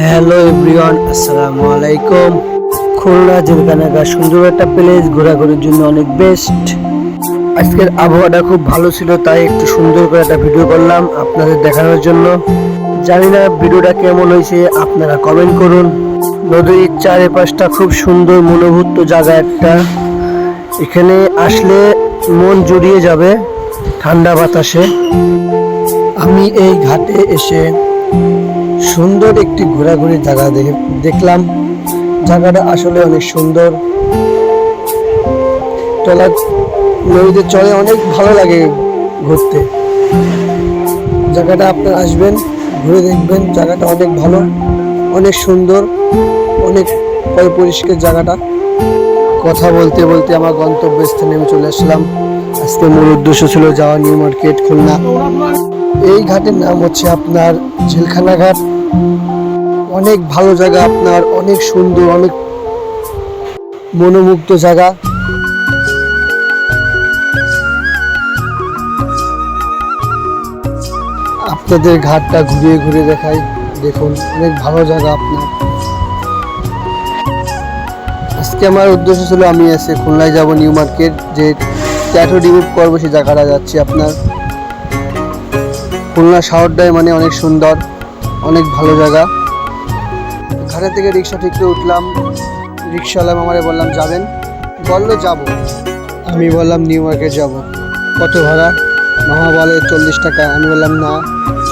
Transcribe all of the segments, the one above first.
Hello everyone আসসালামু আলাইকুম খুলনা জেলখানাগা সুন্দর একটা প্লেস ঘোরাঘুরির জন্য অনেক বেস্ট আজকের আবহাওয়াটা খুব ভালো ছিল, তাই একটু সুন্দর করে একটা ভিডিও করলাম আপনাদের দেখানোর জন্য। জানি না ভিডিওটা কেমন হয়েছে, আপনারা কমেন্ট করুন। নদীর চারিপাশটা খুব সুন্দর মনোভূত জায়গা একটা। এখানে আসলে মন জুড়িয়ে যাবে ঠান্ডা বাতাসে। আমি এই ঘাটে এসে সুন্দর একটি ঘোরাঘুরি জায়গা দেখে দেখলাম। জায়গাটা আসলে অনেক সুন্দর। টলা নদীতে চলে অনেক ভালো লাগে ঘুরতে। জায়গাটা আপনার আসবেন, ঘুরে দেখবেন, জায়গাটা অনেক ভালো, অনেক সুন্দর, অনেক পরি- পরিষ্কার জায়গাটা। কথা বলতে বলতে আমার গন্তব্যস্থানে আমি চলে আসলাম। আজকে মূল উদ্দেশ্য ছিল যাওয়া নিউ মার্কেট খুলনা। এই ঘাটের নাম হচ্ছে আপনার ঝিলখানা ঘাট অনেক ভালো জায়গা আপনার, অনেক সুন্দর, অনেক মনোমুগ্ধ জায়গা। আপনাদের ঘাটটা ঘুরিয়ে ঘুরে দেখাই, দেখুন, অনেক ভালো জায়গা আপনার। আজকে আমার উদ্দেশ্য ছিল আমি এসে খুলনায় যাব নিউ মার্কেট, যে ট্যাটু রিমুভ করব সেই জায়গাটা যাচ্ছি আপনার। খুলনা শহরটাই মানে অনেক সুন্দর, অনেক ভালো জায়গা। ঘাটে থেকে রিক্সা ঠিক উঠলাম। রিক্সাওয়ালা আমারে বললাম, যাবেন? বলল, যাব। আমি বললাম, নিউ মার্কেট যাব। কত ভাড়া? মামা বলে, চল্লিশ টাকা। আমি বললাম, না,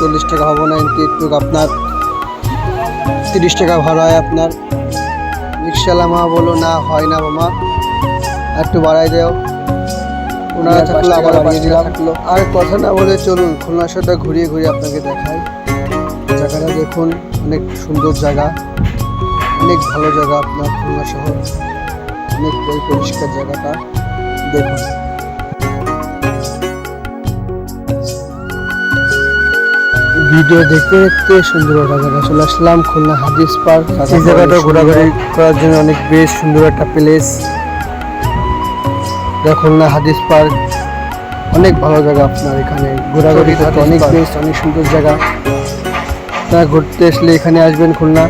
চল্লিশ টাকা হব না কিন্তু একটু আপনার তিরিশ টাকা ভাড়া হয় আপনার। রিক্সাওয়ালা মামা বলল, না, হয় না মামা, একটু বাড়াই দেও। ওনারা থাকল আবার বাড়িয়ে দিলাম। আর কথা না বলে চলুন খুলনা শহরটা ঘুরিয়ে ঘুরিয়ে আপনাকে দেখাই। জায়গাটা দেখুন অনেক সুন্দর জায়গা অনেক ভালো জায়গা আপনার খুলনা শহর। অনেক পরিষ্কার জায়গাটা দেখুন। ভিডিও দেখতে দেখতে সুন্দর একটা জায়গা চলে আসলাম খুলনা হাদিস পার্ক। এই জায়গাটা ঘোরাঘুরি করার জন্য অনেক বেশ সুন্দর একটা প্লেস খুলনা হাদিস পার্ক। অনেক ভালো জায়গা আপনার এখানে। ঘোরাঘুরি করতে অনেক বেশ অনেক সুন্দর জায়গা। আপনারা ঘুরতে আসলে এখানে আসবেন খুলনা।